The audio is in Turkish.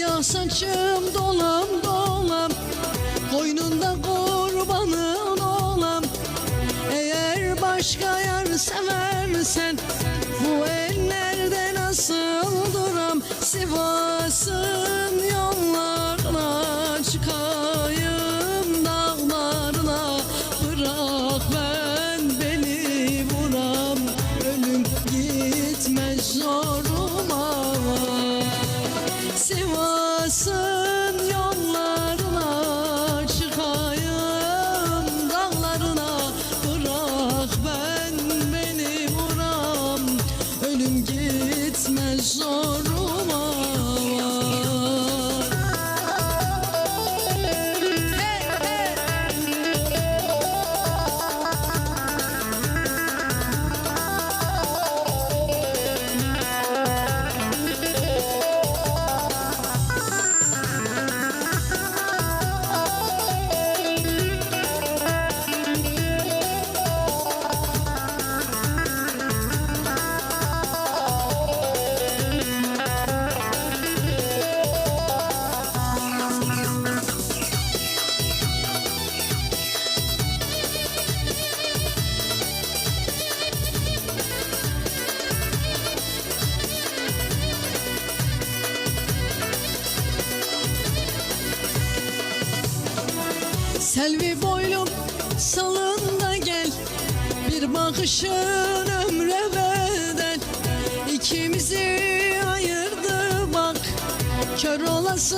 Siyah saçım dolam dolam Koynunda kurbanın olam. Eğer başka yar seversen Bu ellerde nasıl duram? Sivas'ın yollarına çıkayım Selvi boylum salında gel. Bir bakışın ömre bedel. İkimizi ayırdı bak. Kör olası